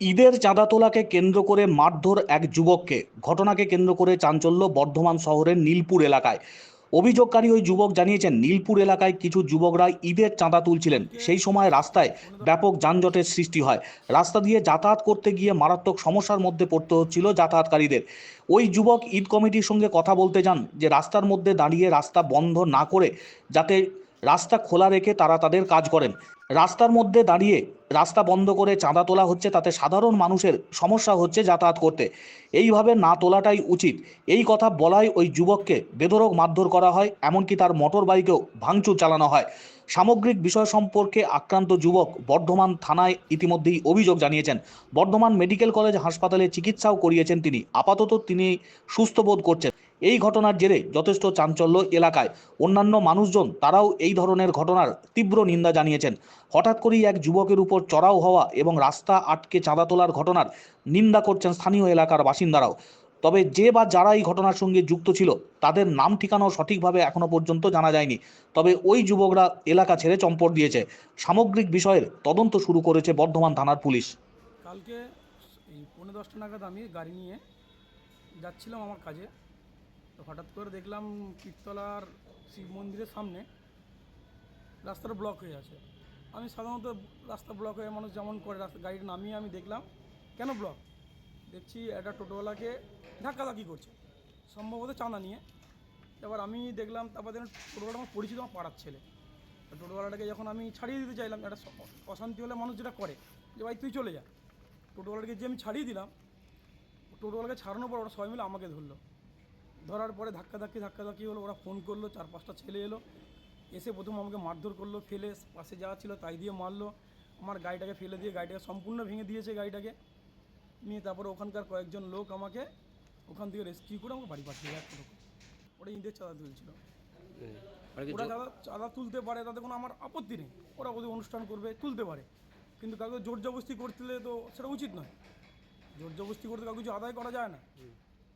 ঈদের চাঁদা তোলাকে কেন্দ্র করে মারধর এক যুবককে। ঘটনাকে কেন্দ্র করে চাঞ্চল্য বর্ধমান শহরের নীলপুর এলাকায়। অভিযোগকারী ওই যুবক জানিয়েছেন, নীলপুর এলাকায় কিছু যুবকরা ঈদের চাঁদা তুলছিলেন। সেই সময় রাস্তায় ব্যাপক যানজটের সৃষ্টি হয়। রাস্তা দিয়ে যাতায়াত করতে গিয়ে মারাত্মক সমস্যার মধ্যে পড়তে হচ্ছিল যাতায়াতকারীদের। ওই যুবক ঈদ কমিটির সঙ্গে কথা বলতে যান যে, রাস্তার মধ্যে দাঁড়িয়ে রাস্তা বন্ধ না করে যাতে রাস্তা খোলা রেখে তারা তাদের কাজ করেন। রাস্তার মধ্যে দাঁড়িয়ে রাস্তা বন্ধ করে চাঁদা তোলা হচ্ছে তাতে সাধারণ মানুষের সমস্যা হচ্ছে যাতায়াত করতে। এইভাবে না তোলাটাই উচিত। এই কথা বলাই ওই যুবককে বেধরক মারধর করা হয়, এমনকি তার মোটর বাইকেও ভাঙচুর চালানো হয়। সামগ্রিক বিষয় সম্পর্কে আক্রান্ত যুবক বর্ধমান থানায় ইতিমধ্যেই অভিযোগ জানিয়েছেন। বর্ধমান মেডিকেল কলেজ হাসপাতালে চিকিৎসাও করিয়েছেন তিনি। আপাতত তিনি সুস্থ বোধ করছেন। এই ঘটনার জেরে যথেষ্ট চাঞ্চল্য এলাকায়। অন্যান্য মানুষজন তারাও এই ধরনের ঘটনার তীব্র নিন্দা জানিয়েছেন। হঠাৎ করেই এক যুবকের উপর চড়াও হওয়া এবং রাস্তা আটকে চাঁদা তোলার ঘটনার নিন্দা করছেন স্থানীয় এলাকার বাসিন্দারাও। তবে যে বা যারা এই ঘটনার সঙ্গে যুক্ত ছিল, তাদের নাম ঠিকানাও সঠিকভাবে এখনও পর্যন্ত জানা যায়নি। তবে ওই যুবকরা এলাকা ছেড়ে চম্পট দিয়েছে। সামগ্রিক বিষয়ের তদন্ত শুরু করেছে বর্ধমান থানার পুলিশ। কালকে এই পৌনে দশটা নাগাদ আমি গাড়ি নিয়ে যাচ্ছিলাম আমার কাজে। তো হঠাৎ করে দেখলাম পীরতলার শিব মন্দিরের সামনে রাস্তাটা ব্লক হয়ে আছে। আমি সাধারণত রাস্তা ব্লক হয়ে মানুষ যেমন করে রাস্তা গাড়িটা নামিয়ে আমি দেখলাম, কেন ব্লক দেখছি একটা টোটোওয়ালাকে ধাক্কাধাক্কি করছে, সম্ভবত চাঁদা নিয়ে। এবার আমি দেখলাম, তারপর দেখলাম টোটোওয়ালা আমার পরিচিত আমার পাড়ার ছেলে। টোটোওয়ালাটাকে যখন আমি ছাড়িয়ে দিতে চাইলাম, একটা অশান্তি হলে মানুষ যেটা করে যে, ভাই, তুই চলে যা। টোটোওয়ালাকে যে আমি ছাড়িয়ে দিলাম, টোটোওয়ালাকে ছাড়ানোর পর ওরা সবাই মিলে আমাকে ধরলো। ধরার পরে ধাক্কাধাক্কি ধাক্কাধাক্কি হলো ওরা ফোন করল চার পাঁচটা ছেলে এলো। এসে প্রথম আমাকে মারধর করল ফেলে পাশে যাওয়া ছিল তাই দিয়ে মারলো। আমার গাড়িটাকে ফেলে দিয়ে গাড়িটাকে সম্পূর্ণ ভেঙে দিয়েছে গাড়িটাকে। নিয়ে তারপরে ওখানকার কয়েকজন লোক আমাকে ওখান থেকে রেস্কিউ করে আমাকে বাড়ি পাঠিয়ে দেয়। ওরা ঈদের চাঁদা তুলছিল। ওরা কি ওরা চাঁদা চাঁদা তুলতে পারে তাতে কোনো আমার আপত্তি নেই। ওরা ওদের অনুষ্ঠান করবে তুলতে পারে। কিন্তু কাউকে জোর জবস্তি করতে তো সেটা উচিত নয়। জোর জবস্তি করতে কাউকে কিছু আদায় করা যায় না।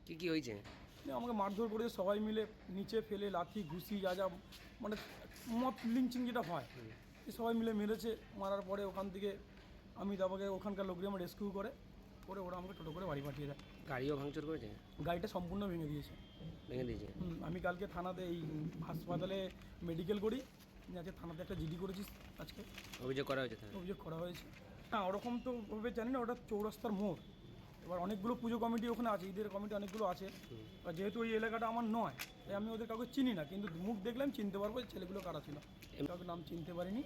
কি কি হয়েছে? আমাকে মারধর করেছে সবাই মিলে নিচে ফেলে লাথি ঘুষি যা যা মানে মত লিঞ্চিং যেটা হয় সবাই মিলে মেরেছে। মারার পরে ওখান থেকে আমি তারপরে ওখানকার লোকরা আমার রেস্কিউ করে করে ওরা আমাকে টোটো করে বাড়ি পাঠিয়ে দেয়। গাড়িও ভাঙচুর করেছে? গাড়িটা সম্পূর্ণ ভেঙে দিয়েছে। ভেঙে দিয়েছে? আমি কালকে থানাতে এই হাসপাতালে মেডিকেল করি আজকে থানাতে একটা জিডি করেছি আজকে। অভিযোগ করা হয়েছে অভিযোগ করা হয়েছে। না ওরকম তো ভাবে জানি না ওটা চৌরাস্তার মোড়। এবার অনেকগুলো পুজো কমিটি ওখানে আছে, ঈদের কমিটি অনেকগুলো আছে। আর যেহেতু ওই এলাকাটা আমার নয়, তাই আমি ওদের কাউকে চিনি না, কিন্তু মুখ দেখলাম চিনতে পারব ছেলেগুলো কারা ছিল। কাউকে নাম চিনতে পারিনি।